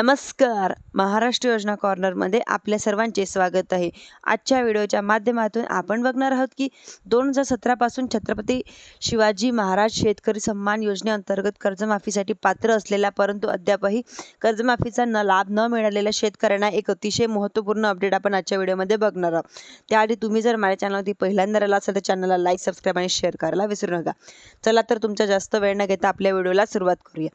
नमस्कार. महाराष्ट्र योजना कॉर्नरमध्ये आपल्या सर्वांचे स्वागत आहे. आजच्या व्हिडिओच्या माध्यमातून आपण बघणार आहोत की दोन हजार सतरापासून छत्रपती शिवाजी महाराज शेतकरी सन्मान योजनेअंतर्गत कर्जमाफीसाठी पात्र असलेला परंतु अद्यापही कर्जमाफीचा न लाभ न मिळालेल्या शेतकऱ्यांना एक अतिशय महत्त्वपूर्ण अपडेट आपण आजच्या व्हिडिओमध्ये बघणार आहोत. त्याआधी तुम्ही जर माझ्या चॅनलवरती पहिल्यांदा आला असेल तर चॅनलला लाईक सबस्क्राईब आणि शेअर करायला विसरू नका. चला तर तुमच्या जास्त वेळ न घेता आपल्या व्हिडिओला सुरुवात करूया.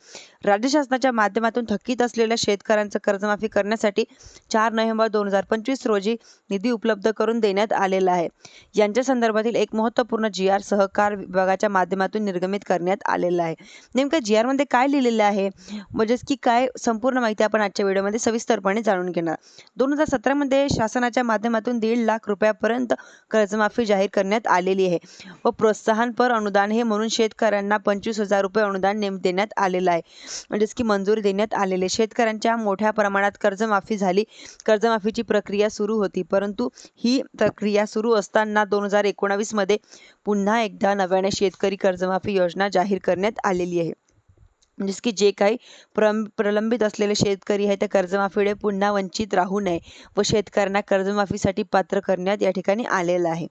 राज्य शासनाच्या माध्यमातून थकीत असलेल्या शेतकऱ्यांचं कर्जमाफी करण्यासाठी चार नोव्हेंबर दोन हजार पंचवीस रोजी निधी उपलब्ध करून देण्यात आलेला आहे. यांच्या संदर्भातील एक महत्त्वपूर्ण जी आर सहकार विभागाच्या माध्यमातून निर्गमित करण्यात आलेला आहे. नेमकं जी आरमध्ये काय लिहिलेलं आहे? म्हणजेच की काय संपूर्ण माहिती आपण आजच्या व्हिडिओमध्ये सविस्तरपणे जाणून घेणार. दोन हजार सतरामध्ये शासनाच्या माध्यमातून दीड लाख रुपयापर्यंत कर्जमाफी जाहीर करण्यात आलेली आहे व प्रोत्साहनपर अनुदान हे म्हणून शेतकऱ्यांना पंचवीस हजार रुपये अनुदान नेम देण्यात आलेलं आहे. म्हणजेच की मंजुरी देण्यात आलेली आहे. बँकांच्या मोठ्या प्रमाणात कर्जमाफी झाली. कर्जमाफीची प्रक्रिया सुरू होती. परंतु ही प्रक्रिया सुरू असताना दोन हजार एकोणावीसमध्ये पुन्हा एकदा नव्याने शेतकरी कर्जमाफी योजना जाहीर करण्यात आलेली आहे. म्हणजेच की जे काही प्रम प्रलंबित असलेले शेतकरी आहे त्या कर्जमाफीकडे पुन्हा वंचित राहू नये व शेतकऱ्यांना कर्जमाफीसाठी पात्र करण्यात या ठिकाणी आलेलं आहे.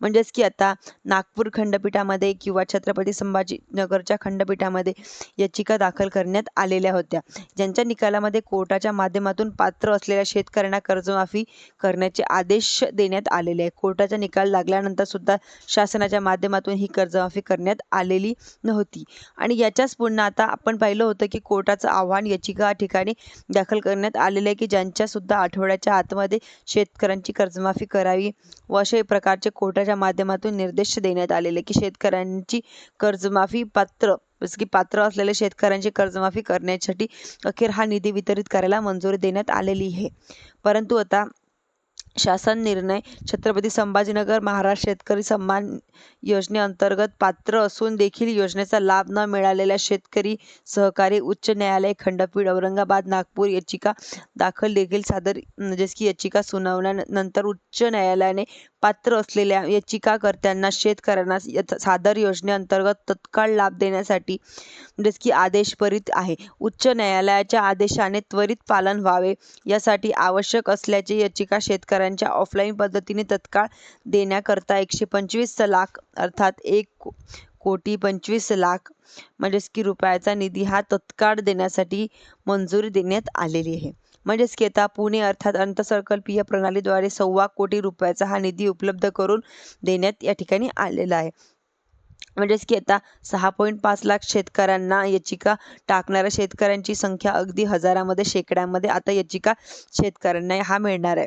म्हणजेच की आता नागपूर खंडपीठामध्ये किंवा छत्रपती संभाजीनगरच्या खंडपीठामध्ये याचिका दाखल करण्यात आलेल्या होत्या. ज्यांच्या निकालामध्ये कोर्टाच्या माध्यमातून पात्र असलेल्या शेतकऱ्यांना कर्जमाफी करण्याचे आदेश देण्यात आलेले आहे. कोर्टाचा निकाल लागल्यानंतर सुद्धा शासनाच्या माध्यमातून ही कर्जमाफी करण्यात आलेली नव्हती. आणि याच्याच पुन्हा आता आपण पाहिलं होतं की कोर्टाचं आव्हान याचिका ठिकाणी दाखल करण्यात आलेलं आहे की ज्यांच्या सुद्धा आठवड्याच्या आतमध्ये शेतकऱ्यांची कर्जमाफी करावी व अशा प्रकारचे कोर्टाच्या माध्यमातून निर्देश देण्यात आलेले की शेतकऱ्यांची कर्जमाफी पात्र जसं की पात्र असलेल्या शेतकऱ्यांची कर्जमाफी करण्यासाठी अखेर हा निधी वितरित करायला मंजुरी देण्यात आलेली आहे. परंतु आता शासन निर्णय छत्रपती संभाजीनगर महाराष्ट्र शेतकरी सन्मान योजनेअंतर्गत पात्र असून देखील योजनेचा लाभ न मिळालेल्या शेतकरी सहकारी उच्च न्यायालय खंडपीठ औरंगाबाद नागपूर याचिका दाखल देखील सादर म्हणजेच की याचिका सुनावल्यानंतर उच्च न्यायालयाने पात्र असलेल्या याचिकाकर्त्यांना शेतकऱ्यांना सादर योजनेअंतर्गत तत्काळ लाभ देण्यासाठी म्हणजेच की आदेश त्वरित आहे. उच्च न्यायालयाच्या आदेशाने त्वरित पालन व्हावे यासाठी आवश्यक असल्याचे याचिका शेतकऱ्यांच्या ऑफलाईन पद्धतीने तत्काळ देण्याकरता एकशे पंचवीस लाख अर्थात एक कोटी पंचवीस लाख म्हणजेच की रुपयाचा निधी हा तत्काळ देण्यासाठी मंजुरी देण्यात आलेली आहे. म्हणजेच केता पुणे अर्थात अर्थसंकल्पीय प्रणालीद्वारे सव्वा कोटी रुपयाचा हा निधी उपलब्ध करून देण्यात या ठिकाणी आलेला आहे. म्हणजेच की आता सहा पॉईंट पाच लाख शेतकऱ्यांना याचिका टाकणाऱ्या शेतकऱ्यांची संख्या अगदी हजारामध्ये शेकड्यामध्ये आता याचिका शेतकऱ्यांना हा मिळणार आहे.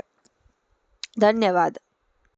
धन्यवाद.